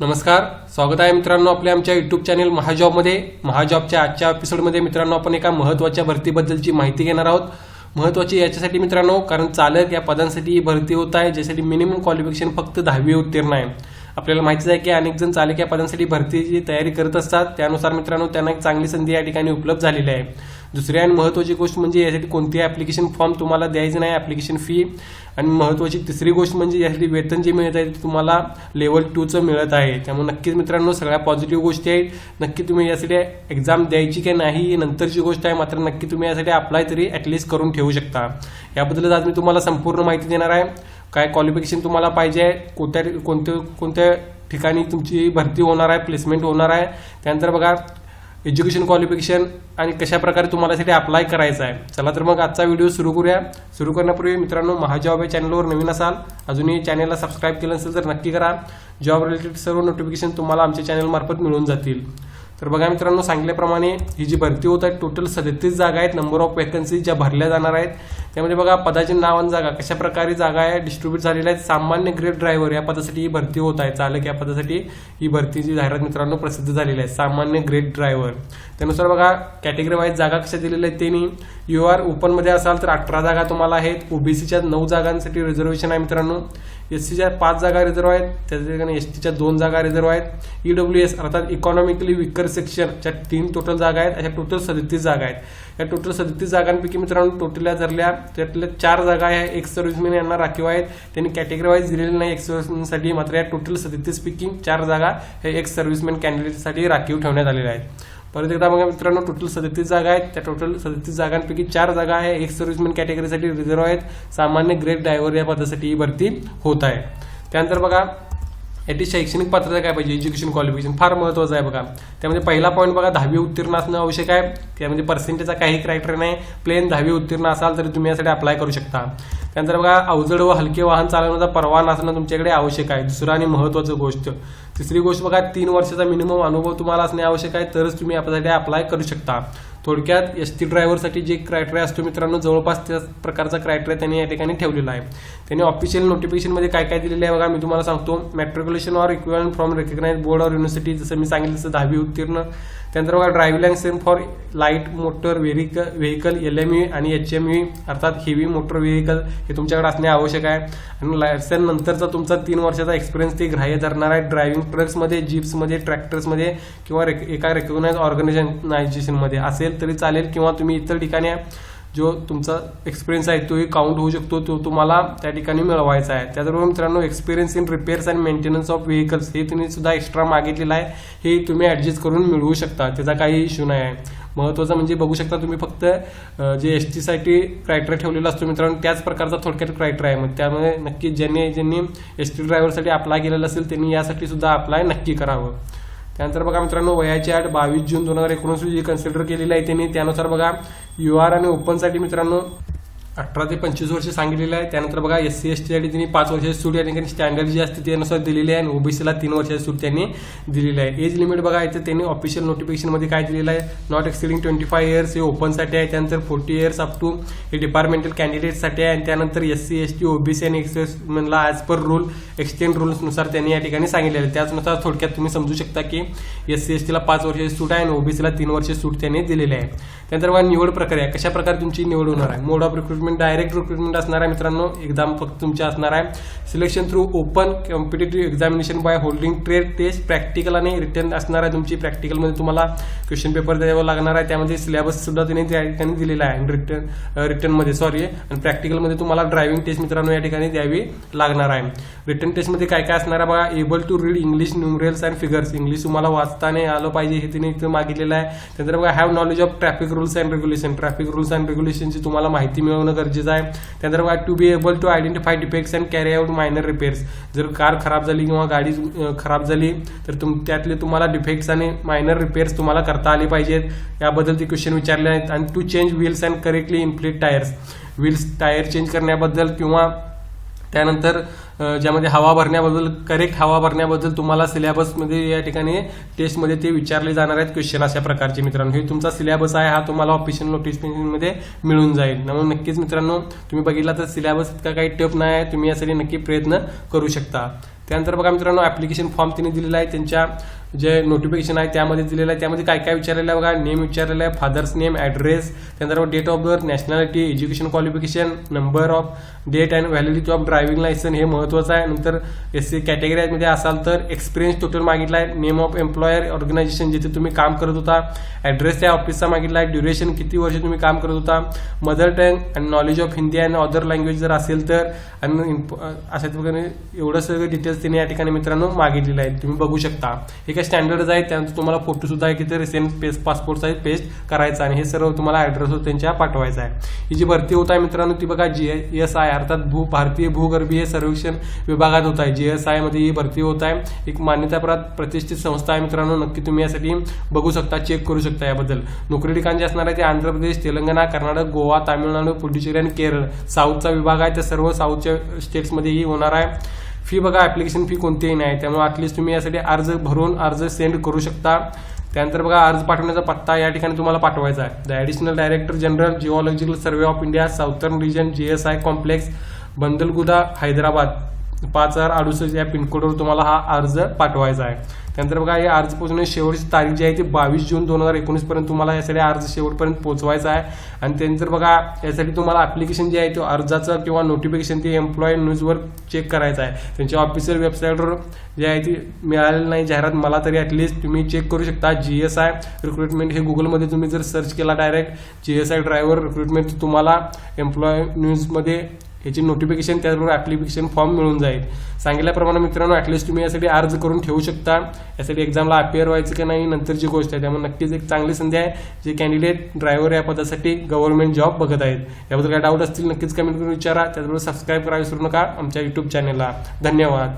नमस्कार स्वागत आहे मित्रांनो आपल्या आमच्या युट्यूब चॅनल महाजॉबमध्ये. महाजॉबच्या आजच्या एपिसोडमध्ये मित्रांनो आपण एका महत्त्वाच्या भरतीबद्दलची माहिती घेणार आहोत. महत्त्वाची याच्यासाठी मित्रांनो कारण चालक या पदांसाठी ही भरती होत आहे ज्यासाठी मिनिमम क्वालिफिकेशन फक्त दहावी उत्तीर्ण आहे. आपल्याला माहितीच आहे की अनेक जण चालक या पदांसाठी भरतीची तयारी करत असतात. त्यानुसार मित्रांनो त्यांना एक चांगली संधी या ठिकाणी उपलब्ध झालेली आहे. दुसरी आणि महत्त्वाची गोष्ट म्हणजे यासाठी कोणती ॲप्लिकेशन फॉर्म तुम्हाला द्यायचं नाही ॲप्लिकेशन फी आणि महत्त्वाची तिसरी गोष्ट म्हणजे यासाठी वेतन जे मिळत आहे ते तुम्हाला लेवल टूचं मिळत आहे. त्यामुळे नक्कीच मित्रांनो सगळ्या पॉझिटिव्ह गोष्टी आहेत. नक्की तुम्ही यासाठी एक्झाम द्यायची की नाही ही नंतरची गोष्ट आहे. मात्र नक्की तुम्ही यासाठी अप्लाय तरी ॲटलिस्ट करून ठेवू शकता. याबद्दलच आज मी तुम्हाला संपूर्ण माहिती देणार आहे. काय क्वालिफिकेशन तुम्हाला पाहिजे आहे कोणत्या कोणत्या कोणत्या ठिकाणी तुमची भरती होणार आहे प्लेसमेंट होणार आहे. त्यानंतर बघा एज्युकेशन क्वालिफिकेशन आणि कशा प्रकारे तुम्हाला साठी अप्लाय करायचं आहे. चला तर मग आजचा व्हिडिओ सुरू करूया. सुरू करण्यापूर्वी मित्रांनो महाजॉब या चॅनलवर नवीन असाल अजूनही चॅनलला सबस्क्राईब केलं नसेल तर नक्की करा. जॉब रिलेटेड सर्व नोटिफिकेशन तुम्हाला आमच्या चॅनलमार्फत मिळून जातील. तर बघा मित्रांनो सांगितल्याप्रमाणे ही जी भरती होत आहे टोटल सदतीस जागा आहेत. नंबर ऑफ वॅकन्सी ज्या भरल्या जाणार आहेत त्यामध्ये बघा पदाचे नाव आणि जागा. कशा प्रकारे जागा आहे डिस्ट्रीब्यूट झालेल्या आहेत सामान्य ग्रेड ड्रायव्हर या पदासाठी ही भरती होत आहे. चालक या पदासाठी ही भरतीची जाहिरात मित्रांनो प्रसिद्ध झालेली आहे. सामान्य ग्रेड ड्रायव्हर त्यानुसार बघा कॅटेगरी वाईज जागा कशा दिलेल्या आहेत त्यांनी? यू आर ओपनमध्ये असाल तर अठरा जागा तुम्हाला आहेत. ओबीसीच्या नऊ जागांसाठी रिझर्वेशन आहे मित्रांनो. एस सीच्या पाच जागा रिझर्व आहेत. त्याच्या ठिकाणी एस टीच्या दोन जागा रिझर्व आहेत. ईडब्ल्यू एस अर्थात इकॉनॉमिकली विकर सेक्शनच्या तीन टोटल जागा आहेत. अशा टोटल सदतीस जागा आहेत. या टोटल सदतीस जागांपैकी मित्रांनो टोटल या धरल्या त्यातल्या चार जागा या एक्स सर्व्हिसमॅन यांना राखीव आहेत. त्यांनी कॅटेगरी वाईज दिलेली नाही. एक्स सर्व्हिसमॅनसाठी मात्र या टोटल सदतीस पैकी चार जागा हे एक्स सर्व्हिसमॅन कॅन्डिडेटसाठी राखीव ठेवण्यात आलेल्या आहेत. परत एकदा बघा मित्रांनो टोटल सदतीस जागा आहेत. त्या टोटल सदतीस जागांपैकी चार जागा आहे एक्स सर्व्हिसमॅन कॅटेगरीसाठी रिझर्व आहेत. सामान्य ग्रेड ड्रायव्हर या पदासाठी ही भरती होत आहे. त्यानंतर बघा याची शैक्षणिक पात्रता काय पाहिजे? एज्युकेशन क्वालिफिकेशन फार महत्त्वाचं आहे बघा. त्यामध्ये पहिला पॉईंट बघा दहावी उत्तीर्ण असणं आवश्यक आहे. त्यामध्ये पर्सेंटेजचा काही क्रायटेरिया नाही. प्लेन दहावी उत्तीर्ण असाल तर तुम्ही यासाठी अप्लाय करू शकता. त्यानंतर बघा अवजड व हलके वाहन चालवण्याचा परवाना असणं तुमच्याकडे आवश्यक आहे. दुसरं आणि महत्त्वाचं गोष्ट तिसरी गोष्ट बघा तीन वर्षाचा मिनिमम अनुभव तुम्हाला असणे आवश्यक आहे तरच तुम्ही आपल्यासाठी अप्लाय करू शकता. थोडक्यात एस टी ड्रायव्हरसाठी जे क्रायटेरिया असतो मित्रांनो जवळपास त्याच प्रकारचा क्रायटेरिया त्यांनी या ठिकाणी ठेवलेला आहे. त्यांनी ऑफिशियल नोटिफिकेशनमध्ये काय काय दिलेलं आहे बघा मी तुम्हाला सांगतो. Matriculation or equipment from recognise board or university जसं मी सांगितलं तसं दहावी उत्तीर्ण. त्यानंतर बघा driving licence for light motor vehicle vehicle L M आणि एच एम ई अर्थात हेवी मोटर व्हेकल हे तुमच्याकडे असणे आवश्यक आहे. आणि लायसन नंतरचा तुमचा तीन वर्षाचा एक्सपिरियन्स ते ग्राह्य धरणार आहे. ड्रायव्हिंग ट्रक्समध्ये जीप्समध्ये ट्रॅक्टर्समध्ये किंवा रेक- एका रेकग्नाइज ऑर्गनायझेशनमध्ये असेल तरी चालेल किंवा तुम्ही इतर ठिकाणी जो तुमचा एक्सपिरियन्स आहे तोही काउंट होऊ शकतो. तो तुम्हाला त्या ठिकाणी मिळवायचा आहे. त्याचबरोबर मित्रांनो experience in repairs and maintenance of vehicles हे तुम्ही सुद्धा एक्स्ट्रा मागितलेलं आहे. हे तुम्ही ॲडजस्ट करून मिळवू शकता. त्याचा काही इश्यू नाही आहे. महत्त्वाचं म्हणजे बघू शकता तुम्ही फक्त जे एस टीसाठी क्रायटेरिया ठेवलेला असतो मित्रांनो त्याच प्रकारचा थोडक्यात क्रायटेरिया आहे. मग त्यामुळे नक्की ज्यांनी ज्यांनी एस टी ड्रायव्हरसाठी अप्लाय केलेलं असेल त्यांनी यासाठी सुद्धा अप्लाय नक्की करावं. त्यानंतर बघा मित्रांनो वयाची आठ बावीस जून दोन हजार एकोणीस जी कन्सिडर केलेली आहे त्यांनी त्यानुसार बघा यू आर आणि ओपनसाठी मित्रांनो अठरा ते पंचवीस वर्ष सांगितलेलं आहे. त्यानंतर बघा एस सी एस टीसाठी त्यांनी पाच वर्षाची सूट या ठिकाणी स्टँडर्ड जी असते त्यानुसार दिलेली आहे. आणि ओबीसीला तीन वर्षाची सूट त्यांनी दिलेली आहे. एज लिमिट बघा इथे त्यांनी ऑफिशियल नोटिफिकेशनमध्ये काय दिलेलं आहे? Not exceeding twenty five years हे ओपनसाठी आहे. त्यानंतर फोर्टी इयर्स अप टू हे डिपार्टमेंटल कॅन्डिडेटसाठी आहे. आणि त्यानंतर S C S T OBC आणि एक्सएसला ॲज पर रूल एक्सटेंड रूल्सनुसार त्यांनी या ठिकाणी सांगितलेलं आहे. त्याचनुसार थोडक्यात तुम्ही समजू शकता की एस सी एस टीला पाच वर्षाची सूट आहे आणि ओबीसीला तीन वर्षाची सूट त्यांनी दिलेली आहे. त्यानंतर बघा निवड प्रक्रिया कशा प्रकारे तुमची निवड होणार आहे? Mode of recruitment direct recruitment असणार आहे मित्रांनो. एक्झाम फक्त तुमच्या असणार आहे. Selection through open competitive examination by holding trade test practical आणि रिटर्न असणार आहे तुमची. प्रॅक्टिकलमध्ये तुम्हाला क्वेश्चन पेपर द्यावं लागणार आहे. त्यामध्ये सिलेबस सुद्धा त्यांनी त्या ठिकाणी दिलेला आहे. रिटर्न रिटर्नमध्ये सॉरी आणि प्रॅक्टिकलमध्ये तुम्हाला ड्रायव्हिंग टेस्ट मित्रांनो या ठिकाणी द्यावी लागणार आहे. रिटर्न टेस्टमध्ये काय काय असणार आहे बघा. Able to read English numerals and figures English तुम्हाला वाचता नाही आलं पाहिजे हे तिने इथं मागितलेलं आहे. त्यानंतर बघा have knowledge of traffic rules and regulation traffic rules and रेग्युलेशनची तुम्हाला माहिती मिळवणं गरजेचं आहे. त्यानंतर बघा to be able to identify defects and carry out minor repairs जर कार खराब झाली किंवा गाडी खराब झाली तर तुम त्यातले तुम्हाला डिफेक्ट्स आणि मायनर रिपेअर्स तुम्हाला करता आले पाहिजेत. याबद्दल ते क्वेश्चन विचारले आहेत. आणि to change wheels and correctly inflate tyres wheels tyre change करण्याबद्दल किंवा त्यानंतर ज्यामध्ये हवा भरण्याबद्दल करेक्ट हवा भरण्याबद्दल तुम्हाला सिलेबसमध्ये या ठिकाणी टेस्टमध्ये ते विचारले जाणार आहेत क्वेश्चन अशा प्रकारचे मित्रांनो. हे तुमचा सिलेबस आहे हा तुम्हाला ऑफिशियल नोटिफिकेशनमध्ये मिळून जाईल. म्हणून नक्कीच मित्रांनो तुम्ही बघितला तर सिलेबस इतका काही टफ नाही आहे. तुम्ही यासाठी नक्की प्रयत्न करू शकता. त्यानंतर बघा मित्रांनो ऍप्लिकेशन फॉर्म त्यांनी दिलेला आहे. त्यांच्या जे नोटिफिकेशन आहे त्यामध्ये दिलेलं आहे. त्यामध्ये काय काय विचारलेलं आहे बघा? नेम विचारलेलं आहे फादर्स नेम ॲड्रेस त्यानंतर date of birth nationality education qualification number of date and validity of driving licence हे महत्त्वाचं आहे. नंतर एस सी कॅटेगरीमध्ये असाल तर एक्सपिरियन्स टोटल मागितला आहे नेम ऑफ एम्प्लॉयर ऑर्गनायझेशन जिथे तुम्ही काम करत होता ॲड्रेस त्या ऑफिसचा मागितला आहे ड्युरेशन किती वर्ष तुम्ही काम करत होता mother tongue and knowledge of Hindi and other language जर असेल तर आणि इन्फ- अशा प्रकारे एवढं सगळं डिटेल्स त्यांनी या ठिकाणी मित्रांनो मागितलेलं आहे. तुम्ही बघू शकता. हे काही स्टँडर्ड आहे त्यानंतर तुम्हाला फोटो सुद्धा आहे की ते recent paste passport size paste करायचा आणि हे सर्व तुम्हाला ॲड्रेसवर त्यांच्या पाठवायचा आहे. ही जी भरती होत आहे मित्रांनो ती बघा जी एस आय अर्थात भू भारतीय भूगर्भीय सर्वेक्षण विभागात होत आहे. जी एस आयमध्ये ही भरती होत आहे. एक मान्यताप्राप्त प्रतिष्ठित संस्था आहे मित्रांनो नक्की तुम्ही यासाठी बघू शकता चेक करू शकता याबद्दल. नोकरी ठिकाण जे असणार आहे ते आंध्र प्रदेश तेलंगणा कर्नाटक गोवा तामिळनाडू पुडुचेरी आणि केरळ. साऊथचा विभाग आहे त्या सर्व साऊथच्या स्टेट्समध्ये ही होणार आहे. फी बघा ॲप्लिकेशन फी कोणतीही नाही. त्यामुळे ॲटलिस्ट तुम्ही यासाठी अर्ज भरून अर्ज सेंड करू शकता. त्यानंतर बघा अर्ज पाठवण्याचा पत्ता या ठिकाणी तुम्हाला पाठवायचा आहे. The additional director general geological survey of India southern region G S I complex Bandlaguda Hyderabad. पाच हजार अडुसष्ट या पिनकोडवर तुम्हाला हा अर्ज पाठवायचा आहे. त्यानंतर बघा हे अर्ज पोहोचण्याची शेवटची तारीख जी आहे ती बावीस जून दोन हजार एकोणीस पर्यंत तुम्हाला यासाठी अर्ज शेवटपर्यंत पोहोचवायचा आहे. आणि त्यानंतर बघा यासाठी तुम्हाला ॲप्लिकेशन जे आहे तो अर्जाचं किंवा नोटिफिकेशन ते एम्प्लॉय न्यूजवर चेक करायचं आहे. त्यांच्या ऑफिशियल वेबसाईटवर जे आहे ती मिळालेली नाही जाहिरात मला तरी ॲटलिस्ट तुम्ही चेक करू शकता. जी एस आय रिक्रुटमेंट हे गुगलमध्ये तुम्ही जर सर्च केला direct G S I driver recruitment तुम्हाला एम्प्लॉय न्यूजमध्ये याची नोटिफिकेशन त्याचबरोबर ॲप्लिकेशन फॉर्म मिळून जाईल. सांगितल्याप्रमाणे मित्रांनो ॲटलिस्ट तुम्ही यासाठी अर्ज करून ठेवू शकता. यासाठी एक्झामला अपिअर व्हायचं की नाही नंतरची गोष्ट आहे. त्यामुळे नक्कीच एक चांगली संधी आहे जे कॅन्डिडेट ड्रायव्हर या पदासाठी गव्हर्नमेंट जॉब बघत आहेत. याबद्दल काय डाऊट असतील नक्कीच कमेंट करून विचारा. त्याचबरोबर सबस्क्राईब करायला विसरू नका आमच्या युट्यूब चॅनलला धन्यवाद.